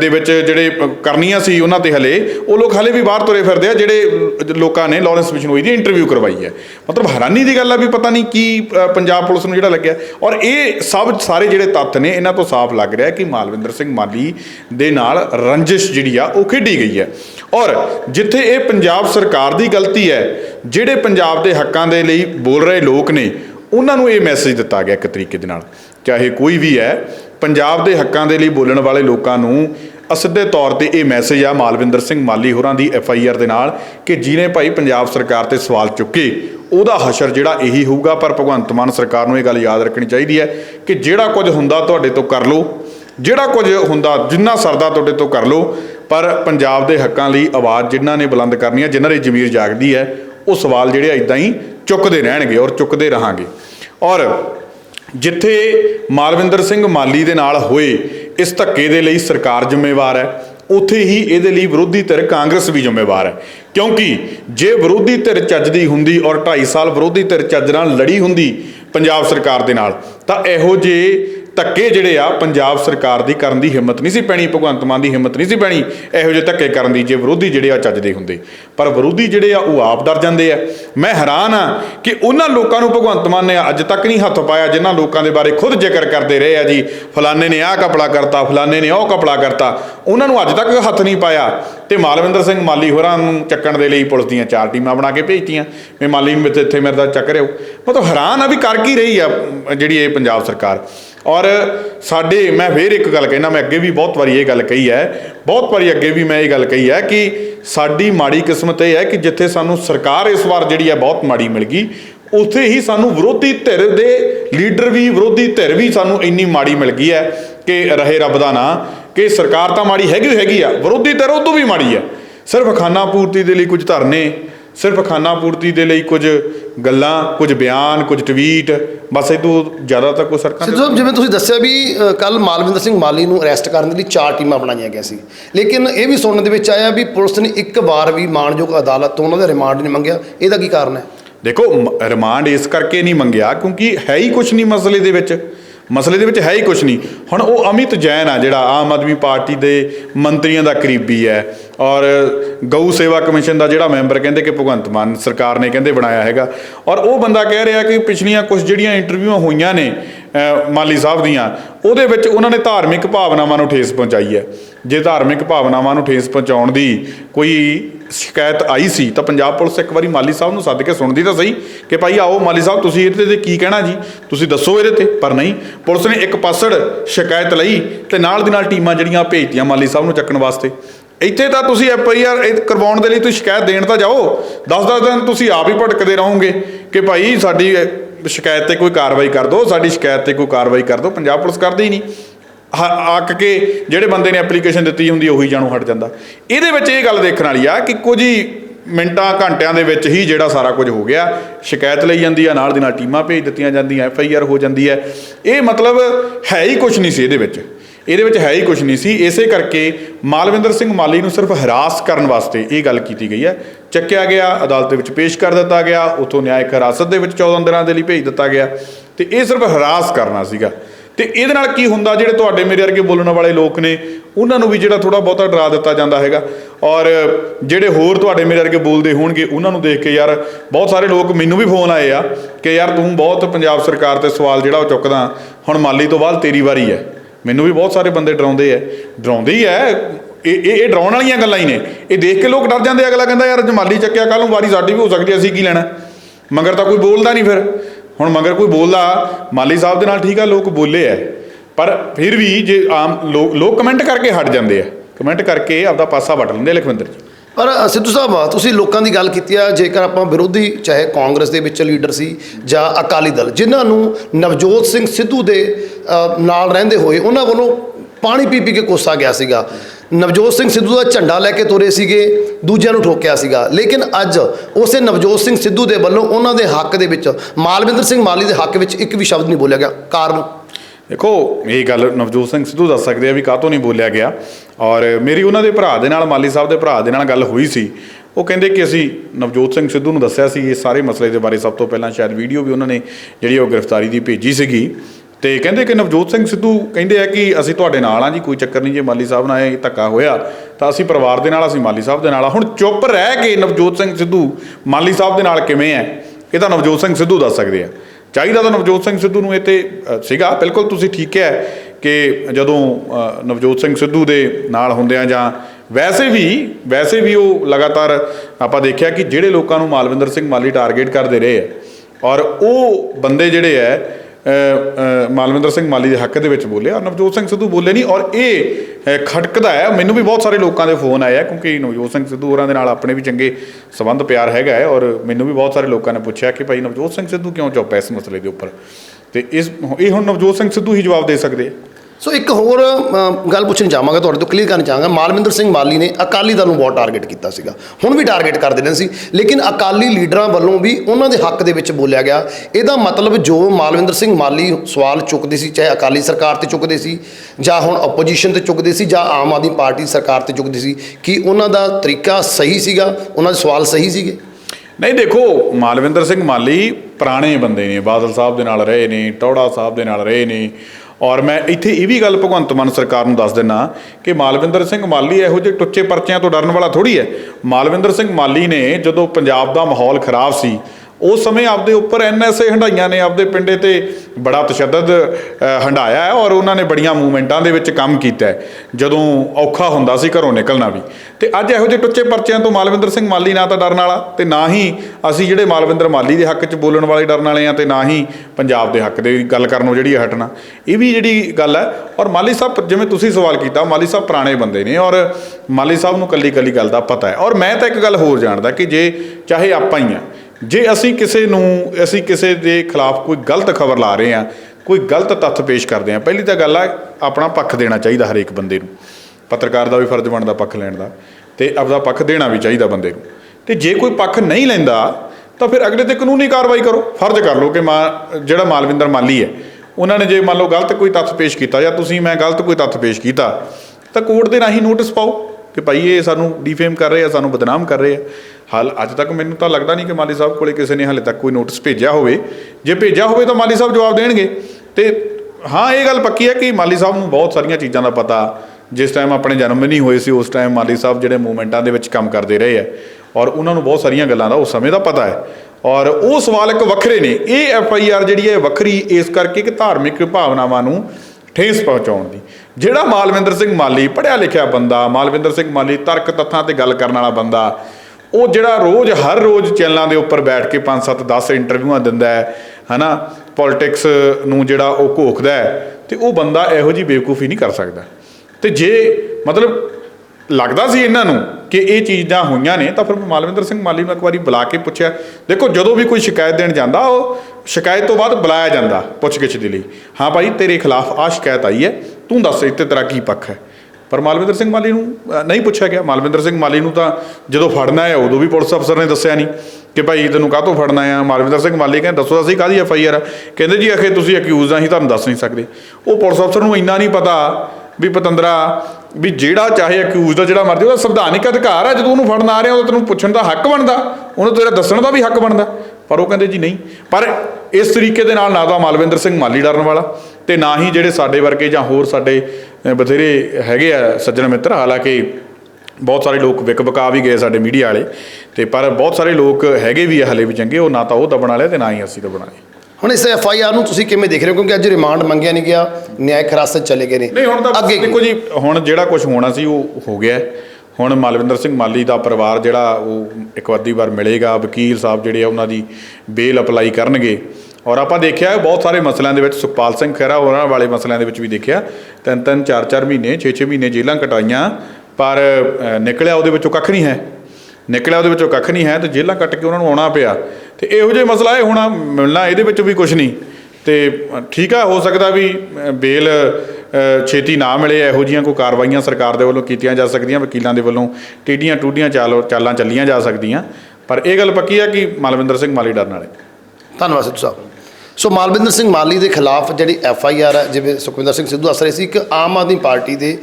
ਦੇ ਵਿੱਚ ਜਿਹੜੇ ਕਰਨੀਆਂ ਸੀ ਉਹਨਾਂ ਤੇ ਹਲੇ, ਉਹ ਲੋਕ ਹਲੇ ਵੀ ਬਾਹਰ ਤੁਰੇ ਫਿਰਦੇ ਆ, ਜਿਹੜੇ ਲੋਕਾਂ ਨੇ ਲਾਰੈਂਸ ਬਿਸ਼ਨੋਈ ਦੀ ਇੰਟਰਵਿਊ ਕਰਵਾਈ ਹੈ। ਮਤਲਬ ਹੈਰਾਨੀ ਦੀ ਗੱਲ ਆ ਵੀ ਪਤਾ ਨਹੀਂ ਕੀ ਪੰਜਾਬ ਪੁਲਿਸ ਨੂੰ ਜਿਹੜਾ ਲੱਗਿਆ। ਔਰ ਇਹ ਸਭ ਸਾਰੇ ਜਿਹੜੇ ਤੱਥ ਨੇ, ਇਹਨਾਂ ਤੋਂ ਸਾਫ਼ ਲੱਗ ਰਿਹਾ ਕਿ ਮਾਲਵਿੰਦਰ ਸਿੰਘ ਮਾਲੀ ਦੇ ਨਾਲ ਰੰਜਿਸ਼ ਜਿਹੜੀ ਆ, ਉਹ ਖੇਡੀ ਗਈ ਹੈ। ਔਰ ਜਿੱਥੇ ਇਹ ਪੰਜਾਬ ਸਰਕਾਰ ਦੀ ਗਲਤੀ ਹੈ, ਜਿਹੜੇ ਪੰਜਾਬ ਦੇ ਹੱਕਾਂ ਦੇ ਲਈ ਬੋਲ ਰਹੇ ਲੋਕ ਨੇ, ਉਹਨਾਂ ਨੂੰ ਇਹ ਮੈਸੇਜ ਦਿੱਤਾ ਗਿਆ ਇੱਕ ਤਰੀਕੇ ਦੇ ਨਾਲ। ਚਾਹੇ ਕੋਈ ਵੀ ਹੈ, ਪੰਜਾਬ ਦੇ ਹੱਕਾਂ ਦੇ ਲਈ ਬੋਲਣ ਵਾਲੇ ਲੋਕਾਂ ਨੂੰ ਅਸਿੱਧੇ ਤੌਰ ਤੇ ਇਹ ਮੈਸੇਜ ਆ, ਮਾਲਵਿੰਦਰ ਸਿੰਘ ਮਾਲੀ ਹੋਰਾਂ ਦੀ ਐਫ ਆਈ ਆਰ ਦੇ ਨਾਲ, ਕਿ ਜਿਹਨੇ ਭਾਈ ਪੰਜਾਬ ਸਰਕਾਰ ਤੇ ਸਵਾਲ ਚੁੱਕੇ, ਉਹਦਾ ਹਸ਼ਰ ਜਿਹੜਾ ਇਹੀ ਹੋਊਗਾ, ਪਰ ਭਗਵੰਤ ਮਾਨ ਸਰਕਾਰ ਨੂੰ ਇਹ ਗੱਲ ਯਾਦ ਰੱਖਣੀ ਚਾਹੀਦੀ ਹੈ ਕਿ ਜਿਹੜਾ ਕੁਝ ਹੁੰਦਾ, ਤੁਹਾਡੇ ਤੋਂ ਕਰ ਲਓ। ਜਿਹੜਾ ਕੁਝ ਹੁੰਦਾ, ਜਿੰਨਾ ਸਰਦਾ ਤੁਹਾਡੇ ਤੋਂ ਕਰ ਲਓ, ਪਰ ਪੰਜਾਬ ਦੇ ਹੱਕਾਂ ਲਈ ਆਵਾਜ਼ ਜਿਨ੍ਹਾਂ ਨੇ ਬੁਲੰਦ ਕਰਨੀ ਹੈ, ਜਿਨ੍ਹਾਂ ਦੀ ਜ਼ਮੀਰ ਜਾਗਦੀ ਹੈ, ਉਹ ਸਵਾਲ ਜਿਹੜੇ ਇਦਾਂ ਹੀ ਚੁੱਕਦੇ ਰਹਿਣਗੇ ਔਰ ਚੁੱਕਦੇ ਰਹਾਂਗੇ। ਔਰ ਜਿੱਥੇ ਮਾਲਵਿੰਦਰ ਸਿੰਘ ਮਾਲੀ ਦੇ ਨਾਲ ਹੋਏ, ਇਸ ਧੱਕੇ ਦੇ ਲਈ ਸਰਕਾਰ ਜ਼ਿੰਮੇਵਾਰ ਹੈ, ਉੱਥੇ ਹੀ ਇਹਦੇ ਲਈ ਵਿਰੋਧੀ ਧਿਰ ਕਾਂਗਰਸ ਵੀ ਜ਼ਿੰਮੇਵਾਰ ਹੈ। ਕਿਉਂਕਿ ਜੇ ਵਿਰੋਧੀ ਧਿਰ ਚੱਜਦੀ ਹੁੰਦੀ ਔਰ 2.5 ਸਾਲ ਵਿਰੋਧੀ ਧਿਰ ਚੱਜ ਨਾਲ ਲੜੀ ਹੁੰਦੀ ਪੰਜਾਬ ਸਰਕਾਰ ਦੇ ਨਾਲ ਤਾਂ ਇਹੋ ਜਿਹੇ ਧੱਕੇ ਜਿਹੜੇ ਆ ਪੰਜਾਬ ਸਰਕਾਰ ਦੀ ਕਰਨ ਦੀ ਹਿੰਮਤ ਨਹੀਂ ਸੀ ਪੈਣੀ, ਭਗਵੰਤ ਮਾਨ ਦੀ ਹਿੰਮਤ ਨਹੀਂ ਸੀ ਪੈਣੀ, ਇਹੋ ਜਿਹੇ ਧੱਕੇ ਕਰਨ ਦੀ ਜੇ ਵਿਰੋਧੀ ਜਿਹੜੇ ਆ ਚੱਜਦੇ ਹੁੰਦੇ। ਪਰ ਵਿਰੋਧੀ ਜਿਹੜੇ ਆ ਉਹ ਆਪ ਡਰ ਜਾਂਦੇ ਆ। ਮੈਂ ਹੈਰਾਨ ਆ ਕਿ ਉਹਨਾਂ ਲੋਕਾਂ ਨੂੰ ਭਗਵੰਤ ਮਾਨ ਨੇ ਅੱਜ ਤੱਕ ਨਹੀਂ ਹੱਥ ਪਾਇਆ ਜਿਨ੍ਹਾਂ ਲੋਕਾਂ ਦੇ ਬਾਰੇ ਖੁਦ ਜ਼ਿਕਰ ਕਰਦੇ ਰਹੇ ਆ ਜੀ, ਫਲਾਣੇ ਨੇ ਆਹ ਕਪੜਾ ਕਰਤਾ, ਫਲਾਣੇ ਨੇ ਉਹ ਕਪੜਾ ਕਰਤਾ। ਉਹਨਾਂ ਨੂੰ ਅੱਜ ਤੱਕ ਹੱਥ ਨਹੀਂ ਪਾਇਆ। ਤੇ ਮਾਲਵਿੰਦਰ ਸਿੰਘ ਮਾਲੀ ਹੋਰਾਂ ਨੂੰ ਚੱਕਣ ਦੇ ਲਈ ਪੁਲਿਸ ਦੀਆਂ ਚਾਰ ਟੀਮਾਂ ਬਣਾ ਕੇ ਭੇਜਤੀਆਂ। ਵੀ ਮਾਲੀ ਨੂੰ ਵਿੱਚ ਇੱਥੇ ਮੇਰੇ ਦਾ ਚੱਕ ਰਿਓ ਮਤਲਬ ਹੈਰਾਨ ਆ ਵੀ ਕਰ ਕੀ ਰਹੀ ਆ ਜਿਹੜੀ ਇਹ ਪੰਜਾਬ ਸਰਕਾਰ। ਔਰ ਸਾਡੇ, ਮੈਂ ਫੇਰ ਇੱਕ ਗੱਲ ਕਹਿਣਾ, ਮੈਂ ਅੱਗੇ ਵੀ ਬਹੁਤ ਵਾਰੀ ਇਹ ਗੱਲ ਕਹੀ ਹੈ, ਬਹੁਤ ਵਾਰੀ ਅੱਗੇ ਵੀ ਮੈਂ ਇਹ ਗੱਲ ਕਹੀ ਹੈ ਕਿ ਸਾਡੀ ਮਾੜੀ ਕਿਸਮਤ ਇਹ ਹੈ ਕਿ ਜਿੱਥੇ ਸਾਨੂੰ ਸਰਕਾਰ ਇਸ ਵਾਰ ਜਿਹੜੀ ਹੈ ਬਹੁਤ ਮਾੜੀ ਮਿਲ ਗਈ, ਉੱਥੇ ਹੀ ਸਾਨੂੰ ਵਿਰੋਧੀ ਧਿਰ ਦੇ ਲੀਡਰ ਵੀ, ਵਿਰੋਧੀ ਧਿਰ ਵੀ ਸਾਨੂੰ ਇੰਨੀ ਮਾੜੀ ਮਿਲ ਗਈ ਹੈ ਕਿ ਰਹੇ ਰੱਬ ਦਾ ਨਾਂ, ਕਿ ਸਰਕਾਰ ਤਾਂ ਮਾੜੀ ਹੈਗੀ ਹੈਗੀ ਆ, ਵਿਰੋਧੀ ਧਿਰ ਉਹ ਤੋਂ ਵੀ ਮਾੜੀ ਆ ਸਿਰਫ ਖਾਨਾ ਪੂਰਤੀ ਦੇ ਲਈ ਕੁਝ ਧਰਨੇ, ਸਿਰਫ ਖਾਨਾ ਪੂਰਤੀ ਦੇ ਲਈ ਕੁਝ ਗੱਲਾਂ ਕੁਝ ਬਿਆਨ ਕੁਝ ਟਵੀਟ ਬਸ ਇਹ ਤੋਂ ਜ਼ਿਆਦਾ ਤਾਂ ਕੋਈ ਸਰਕਾਰ ਸਿੱਧੂ ਸਾਹਿਬ ਜਿਵੇਂ ਤੁਸੀਂ ਦੱਸਿਆ ਵੀ ਕੱਲ ਮਾਲਵਿੰਦਰ ਸਿੰਘ ਮਾਲੀ ਨੂੰ ਅਰੈਸਟ ਕਰਨ ਦੇ ਲਈ ਚਾਰ ਟੀਮਾਂ ਬਣਾਈਆਂ ਗਈਆਂ ਸੀ। ਲੇਕਿਨ ਇਹ ਵੀ ਸੁਣਨ ਦੇ ਵਿੱਚ ਆਇਆ ਵੀ ਪੁਲਿਸ ਨੇ ਇੱਕ ਵਾਰ ਵੀ ਮਾਣਯੋਗ ਅਦਾਲਤ ਤੋਂ ਉਹਨਾਂ ਦਾ ਰਿਮਾਂਡ ਨਹੀਂ ਮੰਗਿਆ। ਇਹਦਾ ਕੀ ਕਾਰਨ ਹੈ? ਦੇਖੋ ਰਿਮਾਂਡ ਇਸ ਕਰਕੇ ਨਹੀਂ ਮੰਗਿਆ ਕਿਉਂਕਿ ਹੈ ਹੀ ਕੁਝ ਨਹੀਂ ਮਸਲੇ ਦੇ ਵਿੱਚ। ਮਸਲੇ ਦੇ ਵਿੱਚ ਹੈ ਹੀ ਕੁਝ ਨਹੀਂ। ਹੁਣ ਉਹ ਅਮਿਤ ਜੈਨ ਆ, ਜਿਹੜਾ ਆਮ ਆਦਮੀ ਪਾਰਟੀ ਦੇ ਮੰਤਰੀਆਂ ਦਾ ਕਰੀਬੀ ਹੈ ਔਰ ਗਊ ਸੇਵਾ ਕਮਿਸ਼ਨ ਦਾ ਜਿਹੜਾ ਮੈਂਬਰ ਕਹਿੰਦੇ ਕਿ ਭਗਵੰਤ ਮਾਨ ਸਰਕਾਰ ਨੇ ਕਹਿੰਦੇ ਬਣਾਇਆ ਹੈਗਾ। ਔਰ ਉਹ ਬੰਦਾ ਕਹਿ ਰਿਹਾ ਕਿ ਪਿਛਲੀਆਂ ਕੁਝ ਜਿਹੜੀਆਂ ਇੰਟਰਵਿਊਆਂ ਹੋਈਆਂ ਨੇ ਮਾਲੀ ਸਾਹਿਬ ਦੀਆਂ, ਉਹਦੇ ਵਿੱਚ ਉਹਨਾਂ ਨੇ ਧਾਰਮਿਕ ਭਾਵਨਾਵਾਂ ਨੂੰ ਠੇਸ ਪਹੁੰਚਾਈ ਹੈ। ਜੇ ਧਾਰਮਿਕ ਭਾਵਨਾਵਾਂ ਨੂੰ ਠੇਸ ਪਹੁੰਚਾਉਣ ਦੀ ਕੋਈ ਸ਼ਿਕਾਇਤ ਆਈ ਸੀ, ਤਾਂ ਪੰਜਾਬ ਪੁਲਿਸ ਇੱਕ ਵਾਰੀ ਮਾਲੀ ਸਾਹਿਬ ਨੂੰ ਸੱਦ ਕੇ ਸੁਣਦੀ ਤਾਂ ਸਹੀ ਕਿ ਭਾਈ ਆਓ ਮਾਲੀ ਸਾਹਿਬ, ਤੁਸੀਂ ਇਹਦੇ ਤੇ ਕੀ ਕਹਿਣਾ ਜੀ? ਤੁਸੀਂ ਦੱਸੋ ਇਹਦੇ ਤੇ, ਪਰ ਨਹੀਂ। ਪੁਲਿਸ ਨੇ ਇੱਕ ਪਾਸੜ ਸ਼ਿਕਾਇਤ ਲਈ ਤੇ ਨਾਲ ਦੀ ਨਾਲ ਟੀਮਾਂ ਜਿਹੜੀਆਂ ਭੇਜਤੀਆਂ ਮਾਲੀ ਸਾਹਿਬ ਨੂੰ ਚੱਕਣ ਵਾਸਤੇ। ਇੱਥੇ ਤਾਂ ਤੁਸੀਂ ਐਫ ਆਈ ਆਰ ਕਰਵਾਉਣ ਦੇ ਲਈ ਤੁਸੀਂ ਸ਼ਿਕਾਇਤ ਦੇਣ ਤਾਂ ਜਾਓ। 10-10 ਦਿਨ ਤੁਸੀਂ ਆਪ ਹੀ ਭਟਕਦੇ ਰਹੋਗੇ ਕਿ ਭਾਈ ਸਾਡੀ ਸ਼ਿਕਾਇਤ ਤੇ ਕੋਈ ਕਾਰਵਾਈ ਕਰ ਦਿਓ, ਸਾਡੀ ਸ਼ਿਕਾਇਤ ਤੇ ਕੋਈ ਕਾਰਵਾਈ ਕਰ ਦਿਓ। ਪੰਜਾਬ ਪੁਲਿਸ ਕਰਦੀ ਹੀ ਨਹੀਂ। ਆਕ ਕੇ ਜਿਹੜੇ ਬੰਦੇ ਨੇ ਐਪਲੀਕੇਸ਼ਨ ਦਿੱਤੀ ਹੁੰਦੀ ਉਹੀ ਜਾਣੂ ਹਟ ਜਾਂਦਾ। ਇਹਦੇ ਵਿੱਚ ਇਹ ਗੱਲ ਦੇਖਣ ਵਾਲੀ ਆ ਕਿ ਕੁਝ ਹੀ ਮਿੰਟਾਂ, ਘੰਟਿਆਂ ਦੇ ਵਿੱਚ ਹੀ ਜਿਹੜਾ ਸਾਰਾ ਕੁਝ ਹੋ ਗਿਆ। ਸ਼ਿਕਾਇਤ ਲਈ ਜਾਂਦੀ ਆ, ਨਾਲ ਦੀ ਨਾਲ ਟੀਮਾਂ ਭੇਜ ਦਿੱਤੀਆਂ ਜਾਂਦੀਆਂ ਐਫ ਆਈ ਆਰ ਹੋ ਜਾਂਦੀ ਹੈ ਇਹ ਮਤਲਬ ਹੈ ਹੀ ਕੁਝ ਨਹੀਂ ਸੀ ਇਹਦੇ ਵਿੱਚ। ਇਹਦੇ ਵਿੱਚ ਹੈ ਹੀ ਕੁਝ ਨਹੀਂ ਸੀ। ਇਸੇ ਕਰਕੇ ਮਾਲਵਿੰਦਰ ਸਿੰਘ ਮਾਲੀ ਨੂੰ ਸਿਰਫ ਹਰਾਸ ਕਰਨ ਵਾਸਤੇ ਇਹ ਗੱਲ ਕੀਤੀ ਗਈ ਹੈ ਚੱਕਿਆ ਗਿਆ, ਅਦਾਲਤ ਦੇ ਵਿੱਚ ਪੇਸ਼ ਕਰ ਦਿੱਤਾ ਗਿਆ, ਉਥੋਂ ਨਿਆਇਕ ਹਿਰਾਸਤ ਦੇ ਵਿੱਚ 14 ਦਿਨਾਂ ਦੇ ਲਈ ਭੇਜ ਦਿੱਤਾ ਗਿਆ। ਤੇ ਇਹ ਸਿਰਫ ਹਰਾਸ ਕਰਨਾ ਸੀਗਾ। ਤੇ ਇਹਦੇ ਨਾਲ ਕੀ ਹੁੰਦਾ, ਜਿਹੜੇ ਤੁਹਾਡੇ ਮੇਰੇ ਵਰਗੇ ਬੋਲਣ ਵਾਲੇ ਲੋਕ ਨੇ, ਉਹਨਾਂ ਨੂੰ ਵੀ ਜਿਹੜਾ ਥੋੜਾ ਬਹੁਤਾ ਡਰਾ ਦਿੱਤਾ ਜਾਂਦਾ ਹੈਗਾ। ਔਰ ਜਿਹੜੇ ਹੋਰ ਤੁਹਾਡੇ ਮੇਰੇ ਵਰਗੇ ਬੋਲਦੇ ਹੋਣਗੇ, ਉਹਨਾਂ ਨੂੰ ਦੇਖ ਕੇ ਯਾਰ ਬਹੁਤ ਸਾਰੇ ਲੋਕ ਮੈਨੂੰ ਵੀ ਫੋਨ ਆਏ ਆ ਕਿ ਯਾਰ ਤੂੰ ਬਹੁਤ ਪੰਜਾਬ ਸਰਕਾਰ ਤੇ ਸਵਾਲ ਜਿਹੜਾ ਉਹ ਚੁੱਕਦਾ, ਹੁਣ ਮਾਲੀ ਤੋਂ ਬਾਅਦ ਤੇਰੀ ਵਾਰੀ ਹੈ। ਮੈਨੂੰ ਵੀ ਬਹੁਤ ਸਾਰੇ ਬੰਦੇ ਡਰਾਉਂਦੇ ਐ। ਡਰਾਉਂਦੇ ਹੀ ਐ, ਇਹ ਇਹ ਡਰਾਉਣ ਵਾਲੀਆਂ ਗੱਲਾਂ ਹੀ ਨੇ। ਇਹ ਦੇਖ ਕੇ ਲੋਕ ਡਰ ਜਾਂਦੇ ਅਗਲਾ ਕਹਿੰਦਾ ਯਾਰ ਜਮਾਲੀ ਚੱਕਿਆ ਕੱਲ ਨੂੰ ਵਾਰੀ ਸਾਡੀ ਵੀ ਹੋ ਸਕਦੀ ਅਸੀਂ ਕੀ ਲੈਣਾ? ਮਗਰ ਤਾਂ ਕੋਈ ਬੋਲਦਾ ਨਹੀਂ ਫਿਰ। ਹੁਣ ਮਗਰ ਕੋਈ ਬੋਲਦਾ, ਮਾਲੀ ਸਾਹਿਬ ਦੇ ਨਾਲ ਠੀਕ ਆ, ਲੋਕ ਬੋਲੇ ਐ ਪਰ ਫਿਰ ਵੀ ਜੇ ਆਮ ਲੋਕ ਲੋਕ ਕਮੈਂਟ ਕਰਕੇ ਹਟ ਜਾਂਦੇ ਆ। ਕਮੈਂਟ ਕਰਕੇ ਆਪਦਾ ਪਾਸਾ ਵੱਟ ਲੈਂਦੇ ਆ ਲਖਵਿੰਦਰ ਜੀ। ਪਰ ਸਿੱਧੂ ਸਾਹਿਬ, ਤੁਸੀਂ ਲੋਕਾਂ ਦੀ ਗੱਲ ਕੀਤੀ ਆ, ਜੇਕਰ ਆਪਾਂ ਵਿਰੋਧੀ, ਚਾਹੇ ਕਾਂਗਰਸ ਦੇ ਵਿੱਚ ਲੀਡਰ ਸੀ ਜਾਂ ਅਕਾਲੀ ਦਲ, ਜਿਨ੍ਹਾਂ ਨੂੰ ਨਵਜੋਤ ਸਿੰਘ ਸਿੱਧੂ ਦੇ ਨਾਲ ਰਹਿੰਦੇ ਹੋਏ ਉਹਨਾਂ ਵੱਲੋਂ ਪਾਣੀ ਪੀ ਪੀ ਕੇ ਕੋਸਾ ਗਿਆ ਸੀਗਾ। ਨਵਜੋਤ ਸਿੰਘ ਸਿੱਧੂ ਦਾ ਝੰਡਾ ਲੈ ਕੇ ਤੁਰੇ ਸੀਗੇ, ਦੂਜਿਆਂ ਨੂੰ ਠੋਕਿਆ ਸੀਗਾ। ਲੇਕਿਨ ਅੱਜ ਉਸੇ ਨਵਜੋਤ ਸਿੰਘ ਸਿੱਧੂ ਦੇ ਵੱਲੋਂ ਉਹਨਾਂ ਦੇ ਹੱਕ ਦੇ ਵਿੱਚ, ਮਾਲਵਿੰਦਰ ਸਿੰਘ ਮਾਲੀ ਦੇ ਹੱਕ ਵਿੱਚ ਇੱਕ ਵੀ ਸ਼ਬਦ ਨਹੀਂ ਬੋਲਿਆ ਗਿਆ, ਕਾਰਨ? ਦੇਖੋ, ਇਹ ਗੱਲ ਨਵਜੋਤ ਸਿੰਘ ਸਿੱਧੂ ਦੱਸ ਸਕਦੇ ਆ ਵੀ ਕਾਹਤੋਂ ਨਹੀਂ ਬੋਲਿਆ ਗਿਆ। ਔਰ ਮੇਰੀ ਉਹਨਾਂ ਦੇ ਭਰਾ ਦੇ ਨਾਲ, ਮਾਲੀ ਸਾਹਿਬ ਦੇ ਭਰਾ ਦੇ ਨਾਲ ਗੱਲ ਹੋਈ ਸੀ। ਉਹ ਕਹਿੰਦੇ ਕਿ ਅਸੀਂ ਨਵਜੋਤ ਸਿੰਘ ਸਿੱਧੂ ਨੂੰ ਦੱਸਿਆ ਸੀ, ਇਹ ਸਾਰੇ ਮਸਲੇ ਦੇ ਬਾਰੇ ਸਭ ਤੋਂ ਪਹਿਲਾਂ ਸ਼ਾਇਦ ਵੀਡੀਓ ਵੀ ਉਹਨਾਂ ਨੇ ਜਿਹੜੀ ਉਹ ਗ੍ਰਿਫਤਾਰੀ ਦੀ ਭੇਜੀ ਸੀਗੀ। ਤੇ ਕਹਿੰਦੇ ਕਿ ਨਵਜੋਤ ਸਿੰਘ ਸਿੱਧੂ ਕਹਿੰਦੇ ਆ ਕਿ ਅਸੀਂ ਤੁਹਾਡੇ ਨਾਲ ਆ ਜੀ, ਕੋਈ ਚੱਕਰ ਨਹੀਂ ਜੇ ਮਾਲੀ ਸਾਹਿਬ ਨਾਲ ਇਹ ਧੱਕਾ ਹੋਇਆ, ਤਾਂ ਅਸੀਂ ਪਰਿਵਾਰ ਦੇ ਨਾਲ, ਅਸੀਂ ਮਾਲੀ ਸਾਹਿਬ ਦੇ ਨਾਲ ਆ। ਹੁਣ ਚੁੱਪ ਰਹਿ ਕੇ ਨਵਜੋਤ ਸਿੰਘ ਸਿੱਧੂ ਮਾਲੀ ਸਾਹਿਬ ਦੇ ਨਾਲ ਕਿਵੇਂ ਹੈ? ਇਹ ਤਾਂ ਨਵਜੋਤ ਸਿੰਘ ਸਿੱਧੂ ਦੱਸ ਸਕਦੇ ਆ। ਚਾਹੀਦਾ ਤਾਂ ਨਵਜੋਤ ਸਿੰਘ ਸਿੱਧੂ ਨੂੰ ਇਹ ਤੇ ਸੀਗਾ। ਬਿਲਕੁਲ ਤੁਸੀਂ ਠੀਕ ਹੈ ਕਿ ਜਦੋਂ ਨਵਜੋਤ ਸਿੰਘ ਸਿੱਧੂ ਦੇ ਨਾਲ ਹੁੰਦੇ ਹੁੰਦਿਆਂ ਜਾਂ ਵੈਸੇ ਵੀ ਵੈਸੇ ਵੀ ਉਹ ਲਗਾਤਾਰ ਆਪਾਂ ਦੇਖਿਆ ਕਿ ਜਿਹੜੇ ਲੋਕਾਂ ਨੂੰ ਮਾਲਵਿੰਦਰ ਸਿੰਘ ਮਾਲੀ ਟਾਰਗੇਟ ਕਰਦੇ ਰਹੇ ਆ ਔਰ ਉਹ ਬੰਦੇ ਜਿਹੜੇ ਹੈ ਮਾਲਵਿੰਦਰ ਸਿੰਘ ਮਾਲੀ ਦੇ ਹੱਕ ਦੇ ਵਿੱਚ ਬੋਲੇ ਔਰ ਨਵਜੋਤ ਸਿੰਘ ਸਿੱਧੂ ਬੋਲੇ ਨਹੀਂ ਔਰ ਇਹ ਅ, ਖਟਕਦਾ ਹੈ। ਮੈਨੂੰ ਵੀ ਬਹੁਤ ਸਾਰੇ ਲੋਕਾਂ ਦੇ ਫੋਨ ਆਏ ਆ ਕਿਉਂਕਿ ਨਵਜੋਤ ਸਿੰਘ ਸਿੱਧੂ ਹੋਰਾਂ ਦੇ ਨਾਲ ਆਪਣੇ ਵੀ ਚੰਗੇ ਸਬੰਧ ਪਿਆਰ ਹੈਗਾ ਹੈ ਔਰ ਮੈਨੂੰ ਵੀ ਬਹੁਤ ਸਾਰੇ ਲੋਕਾਂ ਨੇ ਪੁੱਛਿਆ ਕਿ ਭਾਈ ਨਵਜੋਤ ਸਿੰਘ ਸਿੱਧੂ ਕਿਉਂ ਚੁੱਪ ਹੈ ਇਸ ਮਸਲੇ ਦੇ ਉੱਪਰ? ਤੇ ਇਸ ਇਹ ਹੁਣ ਨਵਜੋਤ ਸਿੰਘ ਸਿੱਧੂ ਹੀ ਜਵਾਬ ਦੇ ਸਕਦੇ ਆ। ਸੋ ਇੱਕ ਹੋਰ ਗੱਲ ਪੁੱਛਣੀ ਚਾਹਾਂਗਾ ਤੁਹਾਡੇ ਤੋਂ ਕਲੀਅਰ ਕਰਨਾ ਚਾਹਾਂਗਾ। ਮਾਲਵਿੰਦਰ ਸਿੰਘ ਮਾਲੀ ਨੇ ਅਕਾਲੀ ਦਲ ਨੂੰ ਬਹੁਤ ਟਾਰਗੇਟ ਕੀਤਾ ਸੀਗਾ। ਹੁਣ ਵੀ ਟਾਰਗੇਟ ਕਰਦੇ ਨੇ ਸੀ। ਲੇਕਿਨ ਅਕਾਲੀ ਲੀਡਰਾਂ ਵੱਲੋਂ ਵੀ ਉਹਨਾਂ ਦੇ ਹੱਕ ਦੇ ਵਿੱਚ ਬੋਲਿਆ ਗਿਆ। ਇਹਦਾ ਮਤਲਬ ਜੋ ਮਾਲਵਿੰਦਰ ਸਿੰਘ ਮਾਲੀ ਸਵਾਲ ਚੁੱਕਦੇ ਸੀ, ਚਾਹੇ ਅਕਾਲੀ ਸਰਕਾਰ ਤੇ ਚੁੱਕਦੇ ਸੀ, ਜਾਂ ਹੁਣ ਆਪੋਜੀਸ਼ਨ ਤੇ ਚੁੱਕਦੇ ਸੀ, ਜਾਂ ਆਮ ਆਦਮੀ ਪਾਰਟੀ ਸਰਕਾਰ ਤੇ ਚੁੱਕਦੇ ਸੀ, ਕਿ ਉਹਨਾਂ ਦਾ ਤਰੀਕਾ ਸਹੀ ਸੀਗਾ? ਉਹਨਾਂ ਦੇ ਸਵਾਲ ਸਹੀ ਸੀਗੇ? ਨਹੀਂ, ਦੇਖੋ, ਮਾਲਵਿੰਦਰ ਸਿੰਘ ਮਾਲੀ ਪੁਰਾਣੇ ਬੰਦੇ ਨੇ। ਬਾਦਲ ਸਾਹਿਬ ਦੇ ਨਾਲ ਰਹੇ ਨੇ ਟੌੜਾ ਸਾਹਿਬ ਦੇ ਨਾਲ ਰਹੇ ਨੇ। ਔਰ ਮੈਂ ਇੱਥੇ ਇਹ ਵੀ ਗੱਲ ਭਗਵੰਤ ਮਾਨ ਸਰਕਾਰ ਨੂੰ ਦੱਸ ਦਿੰਨਾ ਕਿ ਮਾਲਵਿੰਦਰ ਸਿੰਘ ਮਾਲੀ ਇਹੋ ਜਿਹੇ ਟੁੱਚੇ ਪਰਚਿਆਂ ਤੋਂ ਡਰਨ ਵਾਲਾ ਥੋੜੀ ਹੈ। ਮਾਲਵਿੰਦਰ ਸਿੰਘ ਮਾਲੀ ਨੇ ਜਦੋਂ ਪੰਜਾਬ ਦਾ ਮਾਹੌਲ ਖਰਾਬ ਸੀ ਉਸ ਸਮੇਂ ਆਪਦੇ ਉੱਪਰ ਐਨਐਸਏ ਹੰਡਾਈਆਂ ਨੇ ਆਪਦੇ ਪਿੰਡੇ ਤੇ ਬੜਾ ਤਸ਼ੱਦਦ ਅ, ਹੰਡਾਇਆ ਹੈ ਔਰ ਉਹਨਾਂ ਨੇ ਬੜੀਆਂ ਮੂਵਮੈਂਟਾਂ ਦੇ ਵਿੱਚ ਕੰਮ ਕੀਤਾ ਹੈ। ਜਦੋਂ ਔਖਾ ਹੁੰਦਾ ਸੀ ਘਰੋਂ ਨਿਕਲਣਾ ਵੀ। ਤੇ ਅੱਜ ਇਹੋ ਜਿਹੇ ਟੁੱਚੇ ਪਰਚਿਆਂ ਤੋਂ ਮਾਲਵਿੰਦਰ ਸਿੰਘ ਮਾਲੀ ਨਾ ਤਾਂ ਡਰਨ ਵਾਲਾ ਤੇ ਨਾ ਹੀ ਅਸੀਂ ਜਿਹੜੇ ਮਾਲਵਿੰਦਰ ਮਾਲੀ ਦੇ ਹੱਕ 'ਚ ਬੋਲਣ ਵਾਲੇ ਡਰਨ ਵਾਲੇ ਆ ਤੇ ਨਾ ਹੀ ਪੰਜਾਬ ਦੇ ਹੱਕ ਦੀ ਗੱਲ ਕਰਨ ਨੂੰ ਜਿਹੜੀ ਹਟਣਾ। ਇਹ ਵੀ ਜਿਹੜੀ ਗੱਲ ਹੈ ਔਰ ਮਾਲੀ ਸਾਹਿਬ ਜਿਵੇਂ ਤੁਸੀਂ ਸਵਾਲ ਕੀਤਾ ਮਾਲੀ ਸਾਹਿਬ ਪੁਰਾਣੇ ਬੰਦੇ ਨੇ ਔਰ ਮਾਲੀ ਸਾਹਿਬ ਨੂੰ ਕੱਲੀ ਕੱਲੀ ਗੱਲ ਦਾ ਪਤਾ ਹੈ। ਔਰ ਮੈਂ ਤਾਂ ਇੱਕ ਗੱਲ ਹੋਰ ਜਾਣਦਾ ਕਿ ਜੇ ਚਾਹੇ ਆਪਾਂ ਹੀ ਆ ਜੇ ਅਸੀਂ ਕਿਸੇ ਨੂੰ, ਅਸੀਂ ਕਿਸੇ ਦੇ ਖਿਲਾਫ ਕੋਈ ਗਲਤ ਖਬਰ ਲਾ ਰਹੇ ਹਾਂ, ਕੋਈ ਗਲਤ ਤੱਥ ਪੇਸ਼ ਕਰਦੇ ਹਾਂ, ਪਹਿਲੀ ਤਾਂ ਗੱਲ ਆ, ਆਪਣਾ ਪੱਖ ਦੇਣਾ ਚਾਹੀਦਾ ਹਰੇਕ ਬੰਦੇ ਨੂੰ। ਪੱਤਰਕਾਰ ਦਾ ਵੀ ਫਰਜ਼ ਬਣਦਾ ਪੱਖ ਲੈਣ ਦਾ ਤੇ ਆਪਦਾ ਪੱਖ ਦੇਣਾ ਵੀ ਚਾਹੀਦਾ ਬੰਦੇ ਨੂੰ। ਤੇ ਜੇ ਕੋਈ ਪੱਖ ਨਹੀਂ ਲੈਂਦਾ, ਤਾਂ ਫਿਰ ਅਗਲੇ ਤੇ ਕਾਨੂੰਨੀ ਕਾਰਵਾਈ ਕਰੋ। ਫਰਜ਼ ਕਰ ਲਓ ਕਿ ਮਾ, ਜਿਹੜਾ ਮਾਲਵਿੰਦਰ ਮਾਲੀ ਹੈ, ਉਹਨਾਂ ਨੇ ਜੇ ਮੰਨ ਲਓ ਗਲਤ ਕੋਈ ਤੱਥ ਪੇਸ਼ ਕੀਤਾ ਜਾਂ ਤੁਸੀਂ ਮੈਂ ਗਲਤ ਕੋਈ ਤੱਥ ਪੇਸ਼ ਕੀਤਾ, ਤਾਂ ਕੋਰਟ ਦੇ ਰਾਹੀਂ ਨੋਟਿਸ ਪਾਓ। ਕਿ ਭਾਈ ਇਹ ਸਾਨੂੰ ਡੀਫੇਮ ਕਰ ਰਹੇ ਆ, ਸਾਨੂੰ ਬਦਨਾਮ ਕਰ ਰਹੇ ਆ। ਹਾਲ ਅੱਜ ਤੱਕ ਮੈਨੂੰ ਤਾਂ ਲੱਗਦਾ ਨਹੀਂ ਕਿ ਮਾਲੀ ਸਾਹਿਬ ਕੋਲੇ ਕਿਸੇ ਨੇ ਹਾਲੇ ਤੱਕ ਕੋਈ ਨੋਟਿਸ ਭੇਜਿਆ ਹੋਵੇ। ਜੇ ਭੇਜਿਆ ਹੋਵੇ ਤਾਂ ਮਾਲੀ ਸਾਹਿਬ ਜਵਾਬ ਦੇਣਗੇ। ਤੇ ਹਾਂ, ਇਹ ਗੱਲ ਪੱਕੀ ਹੈ ਕਿ ਮਾਲੀ ਸਾਹਿਬ ਨੂੰ ਬਹੁਤ ਸਾਰੀਆਂ ਚੀਜ਼ਾਂ ਦਾ ਪਤਾ ਜਿਸ ਟਾਈਮ ਆਪਣੇ ਜਨਮ ਨਹੀਂ ਹੋਏ ਸੀ, ਉਸ ਟਾਈਮ ਮਾਲੀ ਸਾਹਿਬ ਜਿਹੜੇ ਮੂਵਮੈਂਟਾਂ ਦੇ ਵਿੱਚ ਕੰਮ ਕਰਦੇ ਰਹੇ ਆ। ਔਰ ਉਹਨਾਂ ਨੂੰ ਬਹੁਤ ਸਾਰੀਆਂ ਗੱਲਾਂ ਦਾ ਉਸ ਸਮੇਂ ਦਾ ਪਤਾ ਹੈ। ਔਰ ਉਹ ਸਵਾਲ ਇੱਕ ਵੱਖਰੇ ਨੇ। ਇਹ ਐਫ ਆਈ ਆਰ ਜਿਹੜੀ ਹੈ ਵੱਖਰੀ ਇਸ ਕਰਕੇ ਕਿ ਧਾਰਮਿਕ ਭਾਵਨਾਵਾਂ ਨੂੰ ਠੇਸ ਪਹੁੰਚਾਉਣ ਦੀ। ਜਿਹੜਾ ਮਾਲਵਿੰਦਰ ਸਿੰਘ ਮਾਲੀ, ਪੜ੍ਹਿਆ ਲਿਖਿਆ ਬੰਦਾ, ਮਾਲਵਿੰਦਰ ਸਿੰਘ ਮਾਲੀ ਤਰਕ ਤੱਥਾਂ ਤੇ ਗੱਲ ਕਰਨ ਵਾਲਾ ਬੰਦਾ, ਉਹ ਜਿਹੜਾ ਰੋਜ਼, ਹਰ ਰੋਜ਼ ਚੈਨਲਾਂ ਦੇ ਉੱਪਰ ਬੈਠ ਕੇ 5 7 10 ਇੰਟਰਵਿਊਆਂ ਦਿੰਦਾ ਹੈ, ਹਨਾ? ਪੋਲਿਟਿਕਸ ਨੂੰ ਜਿਹੜਾ ਉਹ ਘੋਖਦਾ ਹੈ, ਤੇ ਉਹ ਬੰਦਾ ਇਹੋ ਜੀ ਬੇਵਕੂਫੀ ਨਹੀਂ ਕਰ ਸਕਦਾ। ਤੇ ਜੇ, ਮਤਲਬ ਲੱਗਦਾ ਸੀ ਇਹਨਾਂ ਨੂੰ ਕਿ ਇਹ ਚੀਜ਼ਾਂ ਹੋਈਆਂ ਨੇ, ਤਾਂ ਫਿਰ ਮਾਲਵਿੰਦਰ ਸਿੰਘ ਮਾਲੀ ਨੂੰ ਇੱਕ ਵਾਰੀ ਬੁਲਾ ਕੇ ਪੁੱਛਿਆ, ਦੇਖੋ, ਜਦੋਂ ਵੀ ਕੋਈ ਸ਼ਿਕਾਇਤ ਦੇਣ ਜਾਂਦਾ, ਉਹ ਸ਼ਿਕਾਇਤ ਤੋਂ ਬਾਅਦ ਬੁਲਾਇਆ ਜਾਂਦਾ ਪੁੱਛਗਿੱਛ ਦੇ ਲਈ। ਹਾਂ ਭਾਈ, ਤੇਰੇ ਖਿਲਾਫ ਆ ਸ਼ਿਕਾਇਤ ਆਈ ਹੈ ਤੂੰ ਦੱਸ ਇੱਥੇ ਤੇਰਾ ਕੀ ਪੱਖ ਹੈ? ਪਰ ਮਾਲਵਿੰਦਰ ਸਿੰਘ ਮਾਲੀ ਨੂੰ ਨਹੀਂ ਪੁੱਛਿਆ ਗਿਆ। ਮਾਲਵਿੰਦਰ ਸਿੰਘ ਮਾਲੀ ਨੂੰ ਤਾਂ ਜਦੋਂ ਫੜਨਾ ਹੈ, ਉਦੋਂ ਵੀ ਪੁਲਿਸ ਅਫਸਰ ਨੇ ਦੱਸਿਆ ਨਹੀਂ ਕਿ ਭਾਈ ਤੈਨੂੰ ਕਾਹਤੋਂ ਫੜਨਾ ਆ ਮਾਲਵਿੰਦਰ ਸਿੰਘ ਮਾਲੀ ਕਹਿੰਦੇ, ਦੱਸੋ ਅਸੀਂ ਕਾਹਦੀ ਐਫ ਆਈ ਆਰ ਕਹਿੰਦੇ, ਜੀ, ਅਖੇ ਤੁਸੀਂ ਅਕਿਊਜ਼ ਆ ਹੀ ਤੁਹਾਨੂੰ ਦੱਸ ਨਹੀਂ ਸਕਦੇ। ਉਹ ਪੁਲਿਸ ਅਫਸਰ ਨੂੰ ਇੰਨਾ ਨਹੀਂ ਪਤਾ ਵੀ ਪਤੰਦਰਾ, ਵੀ ਜਿਹੜਾ ਚਾਹੇ ਅਕਿਊਜ਼ ਦਾ ਜਿਹੜਾ ਮਰਜ਼ੀ, ਉਹਦਾ ਸੰਵਿਧਾਨਿਕ ਅਧਿਕਾਰ ਹੈ ਜਦੋਂ ਉਹਨੂੰ ਫੜਨ ਆ ਰਿਹਾ ਉਹ ਤੈਨੂੰ ਪੁੱਛਣ ਦਾ ਹੱਕ ਬਣਦਾ। ਉਹਨੂੰ ਤੇਰਾ ਦੱਸਣ ਦਾ ਵੀ ਹੱਕ ਬਣਦਾ। ਪਰ ਉਹ ਕਹਿੰਦੇ ਜੀ ਨਹੀਂ ਪਰ ਇਸ ਤਰੀਕੇ ਦੇ ਨਾਲ ਨਾ ਤਾਂ ਮਾਲਵਿੰਦਰ ਸਿੰਘ ਮਾਲੀ ਡਰਨ ਵਾਲਾ ਤੇ ਨਾ ਹੀ ਜਿਹੜੇ ਸਾਡੇ ਵਰਗੇ ਜਾਂ ਹੋਰ ਸਾਡੇ ਬਥੇਰੇ ਹੈਗੇ ਆ ਸੱਜਣ ਮਿੱਤਰ ਹਾਲਾਂਕਿ ਬਹੁਤ ਸਾਰੇ ਲੋਕ ਵਿਕ ਬਕਾ ਵੀ ਗਏ ਸਾਡੇ ਮੀਡੀਆ ਵਾਲੇ ਤੇ ਪਰ ਬਹੁਤ ਸਾਰੇ ਲੋਕ ਹੈਗੇ ਵੀ ਆ ਹਲੇ ਵੀ ਚੰਗੇ ਉਹ ਨਾ ਤਾਂ ਉਹ ਦਬਣ ਵਾਲੇ ਤੇ ਨਾ ਹੀ ਅਸੀਂ ਦਬਣ ਵਾਲੇ ਹੁਣ ਇਸ ਐਫ ਆਈ ਆਰ ਨੂੰ ਤੁਸੀਂ ਕਿਵੇਂ ਦੇਖ ਰਹੇ ਹੋ ਕਿਉਂਕਿ ਅੱਜ ਰਿਮਾਂਡ ਮੰਗਿਆ ਨਹੀਂ ਗਿਆ ਨਿਆਇਕ ਹਿਰਾਸਤ ਚਲੇ ਗਏ ਨੇ ਨਹੀਂ ਹੁਣ ਤਾਂ? ਦੇਖੋ ਜੀ ਹੁਣ ਜਿਹੜਾ ਕੁਝ ਹੋਣਾ ਸੀ ਉਹ ਹੋ ਗਿਆ। ਹੁਣ ਮਾਲਵਿੰਦਰ ਸਿੰਘ ਮਾਲੀ ਦਾ ਪਰਿਵਾਰ ਜਿਹੜਾ ਉਹ ਇੱਕ ਵਾਰੀ ਵਾਰ ਮਿਲੇਗਾ, ਵਕੀਲ ਸਾਹਿਬ ਜਿਹੜੇ ਆ ਉਹਨਾਂ ਦੀ ਬੇਲ ਅਪਲਾਈ ਕਰਨਗੇ। ਔਰ ਆਪਾਂ ਦੇਖਿਆ ਬਹੁਤ ਸਾਰੇ ਮਸਲਿਆਂ ਦੇ ਵਿੱਚ ਸੁਖਪਾਲ ਸਿੰਘ ਖਹਿਰਾ ਹੋਰਾਂ ਵਾਲੇ ਮਸਲਿਆਂ ਦੇ ਵਿੱਚ ਵੀ ਦੇਖਿਆ, ਤਿੰਨ ਤਿੰਨ, ਚਾਰ ਚਾਰ ਮਹੀਨੇ 6 6 ਮਹੀਨੇ ਜੇਲ੍ਹਾਂ ਕਟਾਈਆਂ, ਪਰ ਨਿਕਲਿਆ ਉਹਦੇ ਵਿੱਚੋਂ ਕੱਖ ਨਹੀਂ ਹੈ। ਨਿਕਲਿਆ ਉਹਦੇ ਵਿੱਚੋਂ ਕੱਖ ਨਹੀਂ ਹੈ ਤੇ ਜੇਲ੍ਹਾਂ ਕੱਟ ਕੇ ਉਹਨਾਂ ਨੂੰ ਆਉਣਾ ਪਿਆ। ਤੇ ਇਹੋ ਜਿਹਾ ਮਸਲਾ ਇਹ ਹੋਣਾ ਮਿਲਣਾ ਇਹਦੇ ਵਿੱਚ ਵੀ ਕੁਝ ਨਹੀਂ। ਤੇ ਠੀਕ ਆ, ਹੋ ਸਕਦਾ ਵੀ ਬੇਲ ਛੇਤੀ ਨਾ ਮਿਲੇ, ਇਹੋ ਜੀਆਂ ਕੋਈ ਕਾਰਵਾਈਆਂ ਸਰਕਾਰ ਦੇ ਵੱਲੋਂ ਕੀਤੀਆਂ ਜਾ ਸਕਦੀਆਂ, ਵਕੀਲਾਂ ਦੇ ਵੱਲੋਂ ਟੇਡੀਆਂ ਟੂਡੀਆਂ ਚਾਲ, ਚਾਲਾਂ ਚੱਲੀਆਂ ਜਾ ਸਕਦੀਆਂ। ਪਰ ਇਹ ਗੱਲ ਪੱਕੀ ਆ ਕਿ ਮਲਵਿੰਦਰ ਸਿੰਘ ਮਾਲੀ ਡਰਨ ਵਾਲੇ ਧੰਨਵਾਦ ਸਿੱਧੂ ਸਾਹਿਬ। ਸੋ ਮਾਲਵਿੰਦਰ ਸਿੰਘ ਮਾਲੀ ਦੇ ਖਿਲਾਫ ਜਿਹੜੀ ਐਫ ਆਈ ਆਰ ਹੈ, ਜਿਵੇਂ ਸੁਖਵਿੰਦਰ ਸਿੰਘ ਸਿੱਧੂ ਦੱਸ ਰਹੇ ਸੀ ਇੱਕ ਆਮ ਆਦਮੀ ਪਾਰਟੀ ਦੇ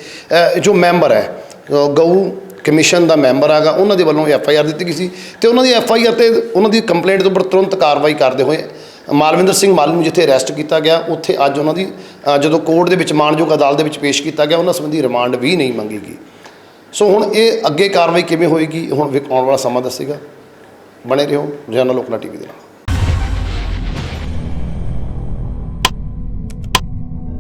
ਜੋ ਮੈਂਬਰ ਹੈ ਗਊ ਕਮਿਸ਼ਨ ਦਾ ਮੈਂਬਰ ਹੈਗਾ, ਉਹਨਾਂ ਦੇ ਵੱਲੋਂ ਐਫ ਆਈ ਆਰ ਦਿੱਤੀ ਗਈ ਸੀ ਤੇ ਉਹਨਾਂ ਦੀ ਐਫ ਆਈ ਆਰ ਤੇ ਉਹਨਾਂ ਦੀ ਕੰਪਲੇਂਟ ਦੇ ਉੱਪਰ ਤੁਰੰਤ ਕਾਰਵਾਈ ਕਰਦੇ ਹੋਏ ਮਾਲਵਿੰਦਰ ਸਿੰਘ ਮਾਲੀ ਨੂੰ ਜਿੱਥੇ ਅਰੈਸਟ ਕੀਤਾ ਗਿਆ, ਉੱਥੇ ਅੱਜ ਉਹਨਾਂ ਦੀ ਜਦੋਂ ਕੋਰਟ ਦੇ ਵਿੱਚ ਮਾਣਯੋਗ ਅਦਾਲਤ ਦੇ ਵਿੱਚ ਪੇਸ਼ ਕੀਤਾ ਗਿਆ, ਉਹਨਾਂ ਸੰਬੰਧੀ ਰਿਮਾਂਡ ਵੀ ਨਹੀਂ ਮੰਗੀ ਗਈ ਸੋ ਹੁਣ ਇਹ ਅੱਗੇ ਕਾਰਵਾਈ ਕਿਵੇਂ ਹੋਏਗੀ, ਹੁਣ ਵੇਖ- ਆਉਣ ਵਾਲਾ ਸਮਾਂ ਦੱਸੇਗਾ। ਬਣੇ ਰਹੋ ਜਨਰਲ ਲੋਕਲਾ ਟੀਵੀ ਦੇ ਨਾਲ।